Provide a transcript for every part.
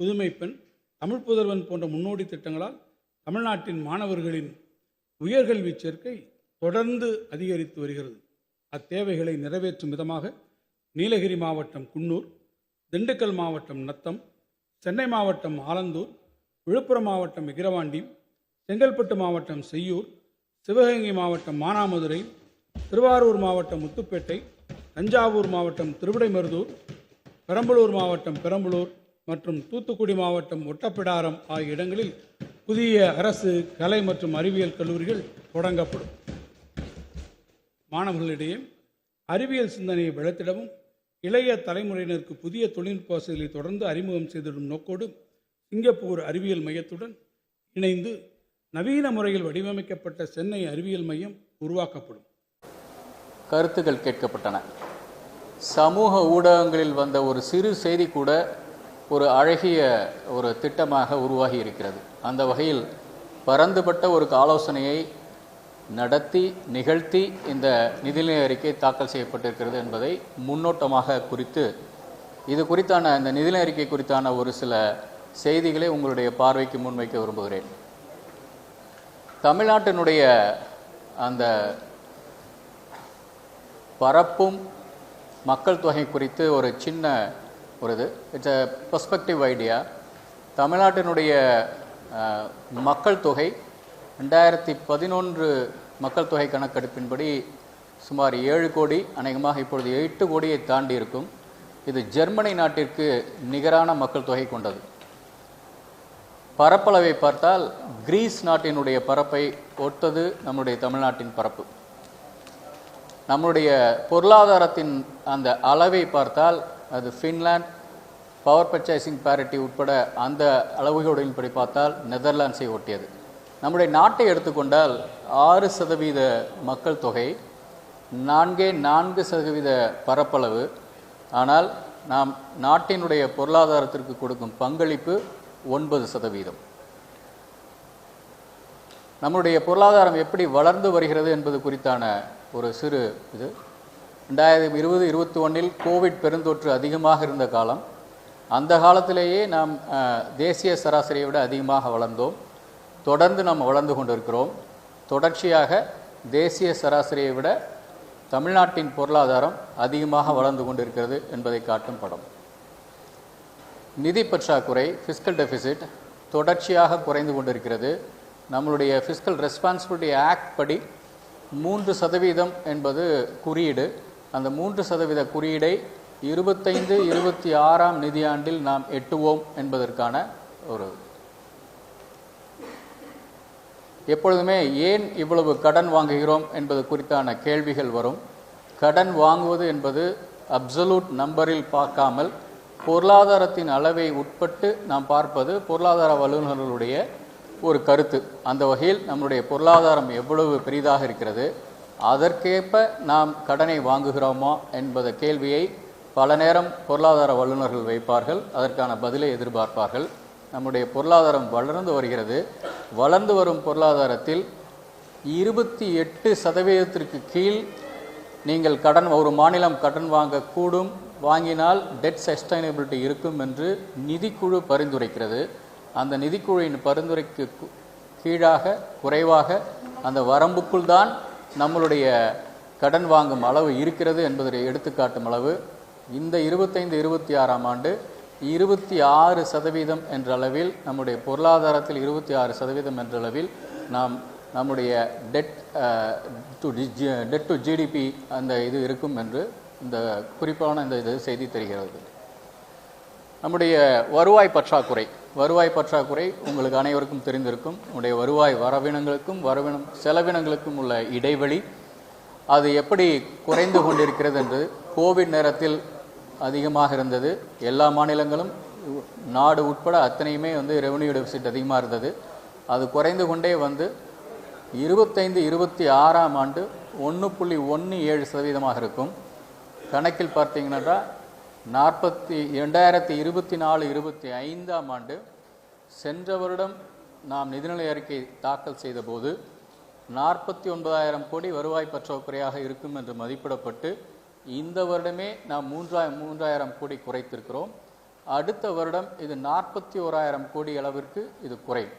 புதுமைப்பெண் தமிழ் புதல்வன் போன்ற முன்னோடி திட்டங்களால் தமிழ்நாட்டின் மாணவர்களின் உயர்கல்வி சேர்க்கை தொடர்ந்து அதிகரித்து வருகிறது. அத்தேவைகளை நிறைவேற்றும் விதமாக நீலகிரி மாவட்டம் குன்னூர் திண்டுக்கல் மாவட்டம் நத்தம் சென்னை மாவட்டம் ஆலந்தூர் விழுப்புரம் மாவட்டம் விக்கிரவாண்டி செங்கல்பட்டு மாவட்டம் செய்யூர் சிவகங்கை மாவட்டம் மானாமதுரை திருவாரூர் மாவட்டம் முத்துப்பேட்டை தஞ்சாவூர் மாவட்டம் திருவிடைமருதூர் பெரம்பலூர் மாவட்டம் பெரம்பலூர் மற்றும் தூத்துக்குடி மாவட்டம் ஒட்டப்பிடாரம் ஆகிய இடங்களில் புதிய அரசு கலை மற்றும் அறிவியல் கல்லூரிகள் தொடங்கப்படும். மாணவர்களிடையே அறிவியல் சிந்தனையை வளர்த்திடவும் இளைய தலைமுறையினருக்கு புதிய தொழில்நுட்ப வசதிகளை தொடர்ந்து அறிமுகம் செய்திடும் நோக்கோடு சிங்கப்பூர் அறிவியல் மையத்துடன் இணைந்து நவீன முறையில் வடிவமைக்கப்பட்ட சென்னை அறிவியல் மையம் உருவாக்கப்படும். கருத்துக்கள் கேட்கப்பட்டன. சமூக ஊடகங்களில் வந்த ஒரு சிறு செய்தி கூட ஒரு அழகிய ஒரு திட்டமாக உருவாகி இருக்கிறது. அந்த வகையில் பரந்துபட்ட ஒரு ஆலோசனையை நடத்தி நிகழ்த்தி இந்த நிதிநிலை அறிக்கை தாக்கல் செய்யப்பட்டிருக்கிறது என்பதை முன்னோட்டமாக குறித்து இது குறித்தான இந்த நிதிநிலை அறிக்கை குறித்தான ஒரு சில செய்திகளை உங்களுடைய பார்வைக்கு முன்வைக்க விரும்புகிறேன். தமிழ்நாட்டினுடைய அந்த பரப்பும் மக்கள் தொகை குறித்து ஒரு சின்ன ஒரு இது இட்ஸ் அ பெர்ஸ்பெக்டிவ் ஐடியா தமிழ்நாட்டினுடைய மக்கள் தொகை ரெண்டாயிரத்தி பதினொன்று மக்கள் தொகை கணக்கெடுப்பின்படி சுமார் ஏழு கோடி அநேகமாக இப்பொழுது எட்டு கோடியை தாண்டி இருக்கும். இது ஜெர்மனி நாட்டிற்கு நிகரான மக்கள் தொகை கொண்டது. பரப்பளவை பார்த்தால் கிரீஸ் நாட்டினுடைய பரப்பை ஒத்தது நம்முடைய தமிழ்நாட்டின் பரப்பு. நம்முடைய பொருளாதாரத்தின் அந்த அளவை பார்த்தால் அது ஃபின்லாண்ட் பவர் பர்ச்சேசிங் பேரிட்டி உட்பட அந்த அளவுகளின்படி பார்த்தால் நெதர்லாண்ட்ஸை ஒட்டியது. நம்முடைய நாட்டை எடுத்துக்கொண்டால் ஆறு சதவீத மக்கள் தொகை நான்கே நான்கு சதவீத பரப்பளவு. ஆனால் நாம் நாட்டினுடைய பொருளாதாரத்திற்கு கொடுக்கும் பங்களிப்பு ஒன்பது சதவீதம். நம்முடைய பொருளாதாரம் எப்படி வளர்ந்து வருகிறது என்பது குறித்தான ஒரு சிறு இது. ரெண்டாயிரத்தி இருபது இருபத்தி ஒன்றில் கோவிட் பெருந்தொற்று அதிகமாக இருந்த காலம் அந்த காலத்திலேயே நாம் தேசிய சராசரியை விட அதிகமாக வளர்ந்தோம். தொடர்ந்து நாம் வளர்ந்து கொண்டிருக்கிறோம். தொடர்ச்சியாக தேசிய சராசரியை விட தமிழ்நாட்டின் பொருளாதாரம் அதிகமாக வளர்ந்து கொண்டிருக்கிறது என்பதை காட்டும் படம். நிதி பற்றாக்குறை ஃபிஸ்கல் டெபிசிட் தொடர்ச்சியாக குறைந்து கொண்டிருக்கிறது. நம்மளுடைய ஃபிஸ்கல் ரெஸ்பான்சிபிலிட்டி ஆக்ட் படி மூன்று சதவீதம் என்பது குறியீடு. அந்த மூன்று சதவீத குறியீடை இருபத்தைந்து இருபத்தி ஆறாம் நிதியாண்டில் நாம் எட்டுவோம் என்பதற்கான ஒரு எப்பொழுதுமே ஏன் இவ்வளவு கடன் வாங்குகிறோம் என்பது குறித்தான கேள்விகள் வரும். கடன் வாங்குவது என்பது அப்சலூட் நம்பரில் பார்க்காமல் பொருளாதாரத்தின் அளவை உட்பட்டு நாம் பார்ப்பது பொருளாதார வல்லுநர்களுடைய ஒரு கருத்து. அந்த வகையில் நம்முடைய பொருளாதாரம் எவ்வளவு பெரிதாக இருக்கிறது? அதற்கேற்ப நாம் கடனை வாங்குகிறோமா என்பத கேள்வியை பல நேரம் பொருளாதார வல்லுநர்கள் வைப்பார்கள். அதற்கான பதிலை எதிர்பார்ப்பார்கள். நம்முடைய பொருளாதாரம் வளர்ந்து வருகிறது. வளர்ந்து வரும் பொருளாதாரத்தில் இருபத்தி எட்டு சதவீதத்திற்கு கீழ் நீங்கள் கடன் ஒரு மாநிலம் கடன் வாங்கக்கூடும். வாங்கினால் டெட் சஸ்டைனபிலிட்டி இருக்கும் என்று நிதிக்குழு பரிந்துரைக்கிறது. அந்த நிதிக்குழுவின் பரிந்துரைக்கு கீழாக குறைவாக அந்த வரம்புக்குள் தான் நம்மளுடைய கடன் வாங்கும் அளவு இருக்கிறது என்பதை எடுத்துக்காட்டும் அளவு. இந்த இருபத்தைந்து இருபத்தி ஆறாம் ஆண்டு இருபத்தி ஆறு சதவீதம் என்ற அளவில் நம்முடைய பொருளாதாரத்தில் இருபத்தி ஆறு சதவீதம் என்ற அளவில் நாம் நம்முடைய debt to debt to GDP அந்த இது இருக்கும் என்று இந்த குறிப்பான இந்த இது செய்தி தெரிகிறது. நம்முடைய வருவாய் பற்றாக்குறை. வருவாய் பற்றாக்குறை உங்களுக்கு அனைவருக்கும் தெரிந்திருக்கும். உடைய வருவாய் வரவினங்களுக்கும் வரவினம் செலவினங்களுக்கும் உள்ள இடைவெளி அது எப்படி குறைந்து கொண்டிருக்கிறது என்று கோவிட் நேரத்தில் அதிகமாக இருந்தது. எல்லா மாநிலங்களும் நாடு உட்பட அத்தனையுமே வந்து ரெவன்யூ டெபிசிட் அதிகமாக இருந்தது. அது குறைந்து கொண்டே வந்து இருபத்தைந்து இருபத்தி ஆறாம் ஆண்டு ஒன்று புள்ளி ஒன்று ஏழு சதவீதமாக இருக்கும். கணக்கில் பார்த்தீங்கன்னா நாற்பத்தி இரண்டாயிரத்தி இருபத்தி நாலு இருபத்தி ஐந்தாம் ஆண்டு சென்ற வருடம் நாம் நிதிநிலை அறிக்கை தாக்கல் செய்தபோது நாற்பத்தி ஒன்பதாயிரம் கோடி வருவாய் பற்றாக்குறையாக இருக்கும் என்று மதிப்பிடப்பட்டு இந்த வருடமே நாம் மூன்றாய் மூன்றாயிரம் கோடி குறைத்திருக்கிறோம். அடுத்த வருடம் இது நாற்பத்தி ஓராயிரம் கோடி அளவிற்கு இது குறையும்.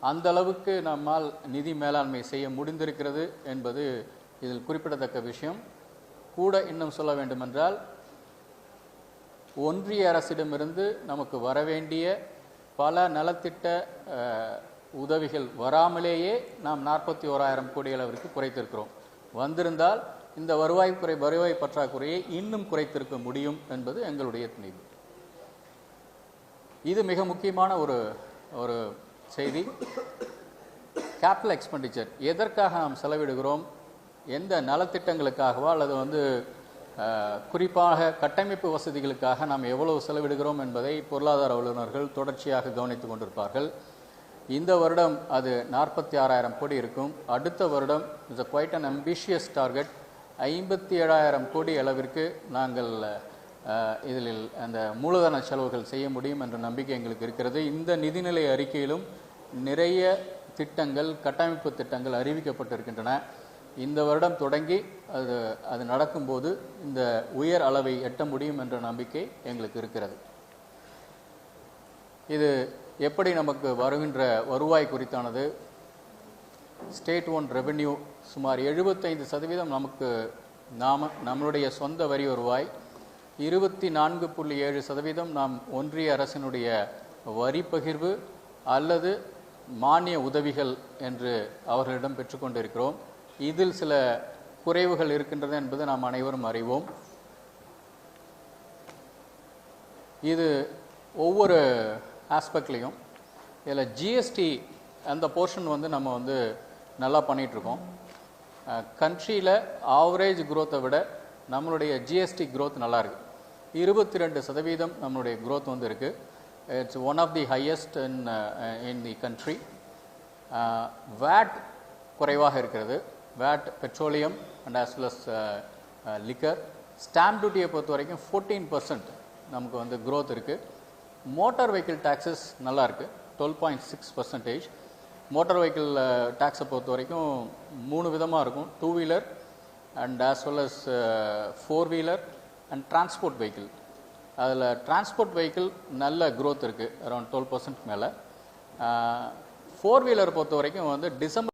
அந்த அளவுக்கு நம்மால் நிதி மேலாண்மை செய்ய முடிந்திருக்கிறது என்பது இதில் குறிப்பிடத்தக்க விஷயம். கூட இன்னும் சொல்ல வேண்டுமென்றால் ஒன்றிய அரசிடமிருந்து நமக்கு வரவேண்டிய பல நலத்திட்ட உதவிகள் வராமலேயே நாம் நாற்பத்தி ஓராயிரம் கோடி அளவிற்கு குறைத்திருக்கிறோம். வந்திருந்தால் இந்த வருவாய் குறை வருவாய் பற்றாக்குறையை இன்னும் குறைத்திருக்க முடியும் என்பது எங்களுடைய துணிவு இது மிக முக்கியமான ஒரு ஒரு செய்தி. கேபிட்டல் எக்ஸ்பெண்டிச்சர் எதற்காக நாம் செலவிடுகிறோம்? எந்த நலத்திட்டங்களுக்காகவா? அல்லது வந்து குறிப்பாக கட்டமைப்பு வசதிகளுக்காக நாம் எவ்வளவு செலவிடுகிறோம் என்பதை பொருளாதார வல்லுநர்கள் தொடர்ச்சியாக கவனித்துக் கொண்டிருப்பார்கள். இந்த வருடம் அது நாற்பத்தி ஆறாயிரம் கோடி இருக்கும். அடுத்த வருடம் it's quite an ambitious target ஐம்பத்தி ஏழாயிரம் கோடி அளவிற்கு நாங்கள் இதில் அந்த மூலதன செலவுகள் செய்ய முடியும் என்ற நம்பிக்கை எங்களுக்கு இருக்கிறது. இந்த நிதிநிலை அறிக்கையிலும் நிறைய திட்டங்கள் கட்டமைப்பு திட்டங்கள் அறிவிக்கப்பட்டிருக்கின்றன. இந்த வருடம் தொடங்கி அது அது நடக்கும்போது இந்த உயர் அளவை எட்ட முடியும் என்ற நம்பிக்கை எங்களுக்கு இருக்கிறது. இது எப்படி நமக்கு வருகின்ற வருவாய் குறித்தானது? ஸ்டேட் ஒன் ரெவென்யூ சுமார் எழுபத்தைந்து சதவீதம் நமக்கு நாம் நம்மளுடைய சொந்த வரி வருவாய். இருபத்தி நான்கு புள்ளி ஏழு சதவீதம் நாம் ஒன்றிய அரசினுடைய வரி பகிர்வு அல்லது மானிய உதவிகள் என்று அவர்களிடம் பெற்றுக்கொண்டிருக்கிறோம். இதில் சில குறைவுகள் இருக்கின்றன என்பது நாம் அனைவரும் அறிவோம். இது ஒவ்வொரு ஆஸ்பெக்ட்லேயும் இதில் ஜிஎஸ்டி அந்த போர்ஷன் வந்து நம்ம வந்து நல்லா பண்ணிகிட்ருக்கோம் கண்ட்ரியில் ஆவரேஜ் குரோத்தை விட நம்மளுடைய ஜிஎஸ்டி குரோத் நல்லாயிருக்கு இருபத்தி ரெண்டு சதவீதம் நம்மளுடைய குரோத் வந்து இருக்குது it's one of the highest in in the country VAT குறைவாக இருக்கிறது. VAT petroleum and as well as liquor stamp டியூட்டியை பொறுத்த வரைக்கும் ஃபோர்டீன் பர்சன்ட் நமக்கு வந்து க்ரோத் இருக்குது மோட்டார் வெஹிக்கிள் டேக்ஸஸ் நல்லாயிருக்கு twelve point six percentage motor vehicle டேக்ஸை பொறுத்த வரைக்கும் மூணு விதமாக இருக்கும். Two wheeler and as well as four wheeler and transport vehicle அதில் டிரான்ஸ்போர்ட் வெஹிக்கிள் நல்ல க்ரோத் இருக்குது அரௌண்ட் டுவெல் பர்சன்ட் மேலே. ஃபோர் uh, வீலர் பொறுத்த வரைக்கும் வந்து டிசம்பர்